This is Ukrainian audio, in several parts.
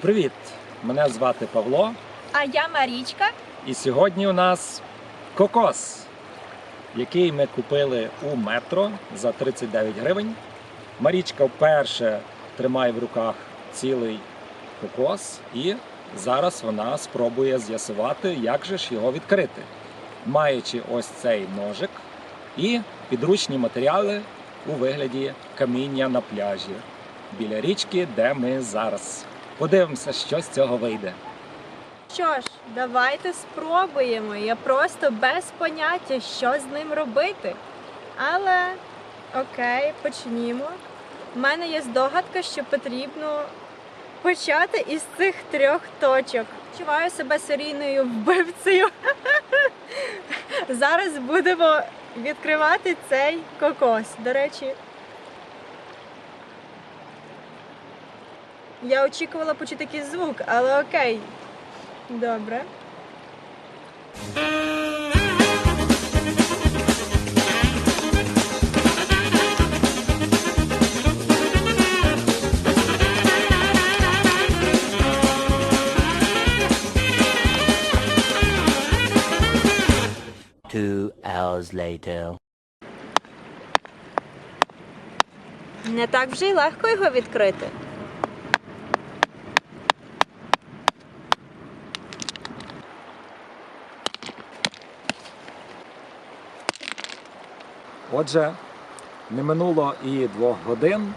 Привіт! Мене звати Павло, А я Марічка. і сьогодні у нас кокос, який ми купили у метро за 39 гривень. Марічка вперше тримає в руках цілий кокос, і зараз вона спробує з'ясувати, як же ж його відкрити, маючи ось цей ножик і підручні матеріали у вигляді каміння на пляжі біля річки, де ми зараз. Подивимося, що з цього вийде. Що ж, давайте спробуємо. Я просто без поняття, що з ним робити. Але окей, почнімо. У мене є здогадка, що потрібно почати із цих трьох точок. Відчуваю себе серійною вбивцею. Зараз будемо відкривати цей кокос. До речі, я очікувала почути якийсь звук, але окей. Добре. Two hours later. Не так вже й легко його відкрити. Отже, не минуло і двох годин.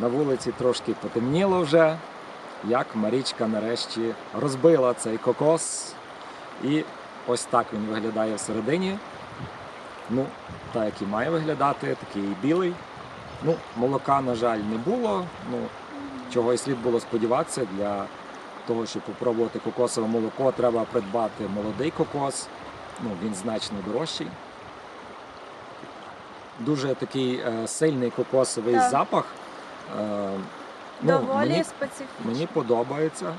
На вулиці трошки потемніло вже, як Марічка нарешті розбила цей кокос. І ось так він виглядає всередині. Ну, так як і має виглядати, такий і білий. Ну, молока, на жаль, не було. Ну, чого і слід було сподіватися для того, щоб попробувати кокосове молоко, треба придбати молодий кокос. Ну, він значно дорожчий. Дуже такий е, сильний кокосовий Так. запах. Е, ну, Доволі мені, специфічно. мені подобається.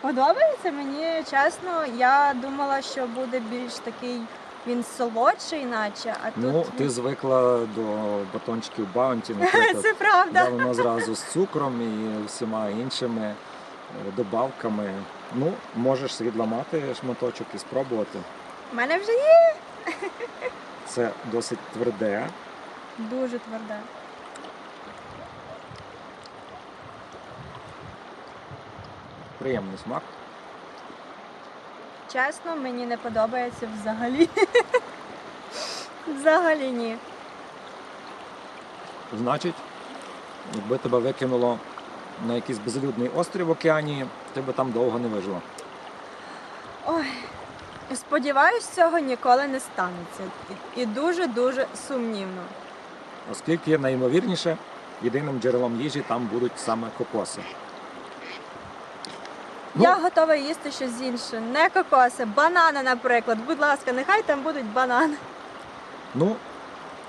Подобається мені, чесно. Я думала, що буде більш такий він солодший, наче, а Ну, тут ти звикла до батончиків Баунті, наприклад. це правда. де воно зразу з цукром і всіма іншими е, добавками. Ну, можеш відламати шматочок і спробувати. У мене вже є Це досить тверде. дуже тверде. Приємний смак. Чесно, мені не подобається взагалі. Взагалі ні. Значить, якби тебе викинуло на якийсь безлюдний острів в океані, ти би там довго не вижила. Ой, сподіваюсь, цього ніколи не станеться. І- І дуже-дуже сумнівно. Оскільки найімовірніше, єдиним джерелом їжі там будуть саме кокоси. Ну. Я готова їсти щось інше. Не кокоси, банани, наприклад. Будь ласка, нехай там будуть банани. Ну,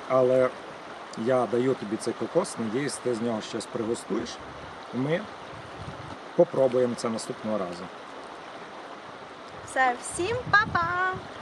але я даю тобі цей кокос, надіюсь, ти з нього щось пригостуєш. Ми попробуємо це наступного разу. Все, всім па-па!